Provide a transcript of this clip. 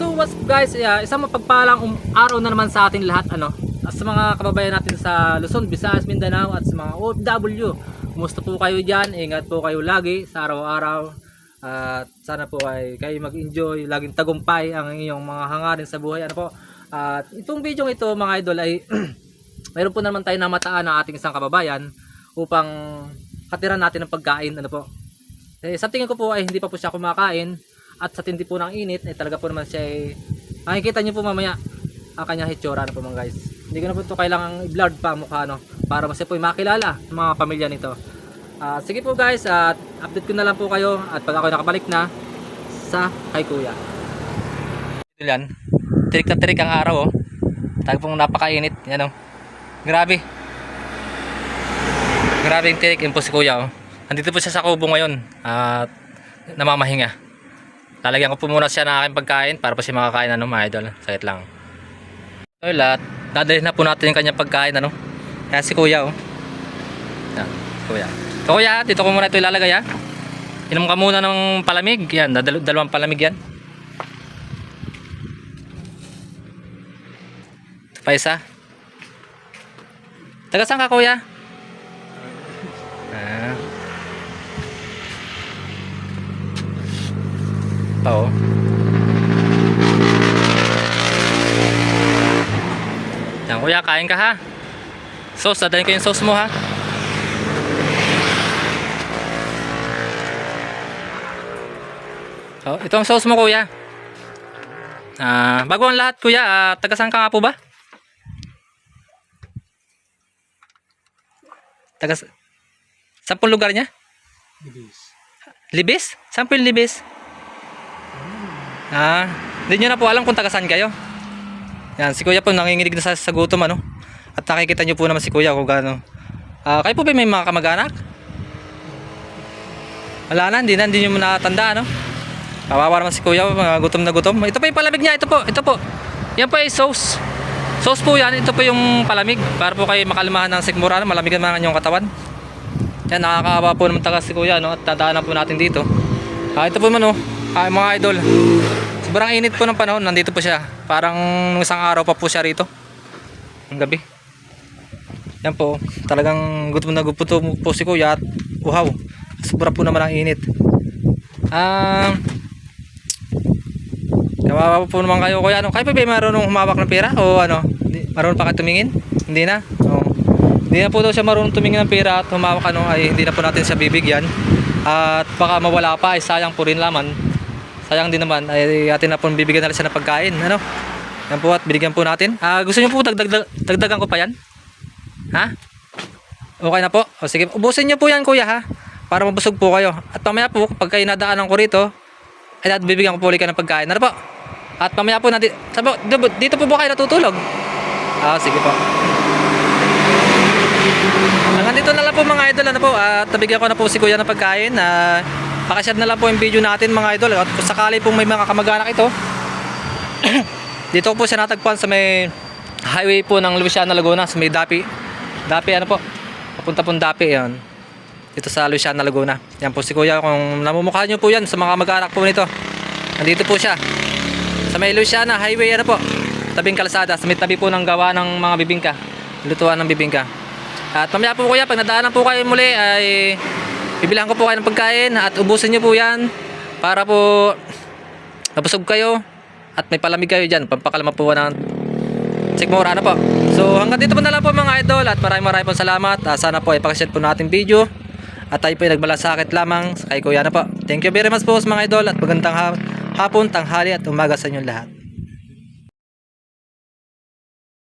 So what's up guys, yeah, isang mapagpalang um, araw na naman sa ating lahat ano. Sa mga kababayan natin sa Luzon, Visayas, Mindanao at sa mga OFW. Kumusta po kayo diyan? Ingat po kayo lagi sa araw-araw. At sana po ay kayo mag-enjoy, laging tagumpay ang inyong mga hangarin sa buhay. Ano po? At itong video ito mga idol ay mayroon po naman tayo namataan ng ating isang kababayan upang katiran natin ng pagkain ano po. Eh, sa tingin ko po ay hindi pa po siya kumakain at sa tindi po ng init ay talaga po naman siya ay makikita niyo po mamaya ang kanyang hitsura na po mga guys. Hindi ko na po ito kailangang i-blurred pa ang mukha no para mas po makilala ng mga pamilya nito. Ah, sige po guys at update ko na lang po kayo at pag ako nakabalik na sa kay kuya. Ito yan. Tirik na tirik ang araw oh. Tago pong napakainit. Yan oh. Grabe. Grabe yung tirik. Yun po si kuya oh. Andito po siya sa kubo ngayon at namamahinga. Lalagyan ko po muna siya ng aking pagkain para po siya makakain ano mga idol. Sakit lang. So lahat, dadalhin na po natin yung kanyang pagkain ano. Kaya si kuya oh. Yan, kuya. So kuya, dito ko muna ito ilalagay ha. Inom ka muna ng palamig. Yan, dal- dalawang palamig yan. Ito pa isa. Taga saan ka kuya? Oh. Yan kuya, kain ka ha. Sauce, dadalhin ko yung sauce mo ha. Oh, ito ang sauce mo kuya. Ah, bago ang lahat kuya, ah, taga saan ka nga po ba? Taga Saan po lugar niya? Libis? Saan po yung Libis? Ah, hindi nyo na po alam kung taga saan kayo. Yan, si kuya po nanginginig na sa, sa gutom ano. At nakikita nyo po naman si kuya kung gaano. Ah, kayo po ba may mga kamag-anak? Wala na, hindi na, hindi nyo natanda ano. Kawawa naman si kuya, mga gutom na gutom. Ito pa yung palamig niya, ito po, ito po. Yan po ay sauce. Sauce po yan, ito po yung palamig. Para po kayo makalmahan ng sigmura, malamig naman ang inyong katawan. Yan, nakakaawa po naman taga si kuya, no? At dadaanan po natin dito. Ah, ito po man, oh. Ah, mga idol. Sobrang init po ng panahon, nandito po siya. Parang isang araw pa po siya rito. Ang gabi. Yan po, talagang gutom na gutom po si kuya at uhaw. Sobra po naman ang init. Ah, Kawawa po naman kayo kuya. Ano, kayo pa ba marunong humawak ng pera? O ano? Marunong pa kayo tumingin? Hindi na? Oo. Hindi na po daw siya marunong tumingin ng pera at humawak ano ay hindi na po natin siya bibigyan. At baka mawala pa ay sayang po rin laman. Sayang din naman ay atin na po bibigyan na siya pagkain. Ano? Yan po at binigyan po natin. Ah, gusto niyo po dagdag, dagdagan ko pa yan? Ha? Okay na po. O sige, ubusin niyo po yan kuya ha. Para mabusog po kayo. At mamaya po, pag kayo nadaanan ko rito, ay at bibigyan ko po ulit kayo ng pagkain. Ano po? At mamaya po natin, sabi, dito, po ba kayo natutulog? Ah, sige po. Hanggang dito na lang po mga idol, ano po, at nabigyan ko na po si kuya ng pagkain. Uh, pakishare na lang po yung video natin mga idol. At kung sakali pong may mga kamag-anak ito, dito po siya natagpuan sa may highway po ng Luisiana, Laguna, sa may Dapi. Dapi, ano po? Papunta pong Dapi, yan. Dito sa Luisiana, Laguna. Yan po si kuya. Kung namumukha nyo po yan sa mga kamag-anak po nito. Nandito po siya. Sa may Luciana Highway ano po. Tabing kalsada. Sa may tabi po ng gawa ng mga bibingka. Lutuan ng bibingka. At mamaya po kuya, pag nadaanan po kayo muli ay bibilang ko po kayo ng pagkain at ubusin nyo po yan para po mabusog kayo at may palamig kayo dyan. Pampakalma po ng Sigmura ano po. So hanggang dito po na lang po mga idol at maraming maraming po salamat. Ah, sana po ay pakishare po natin video. At tayo po ay nagmalasakit lamang kay Kuya na po. Thank you very much po mga idol at magandang ha- hapon, tanghali at umaga sa inyong lahat.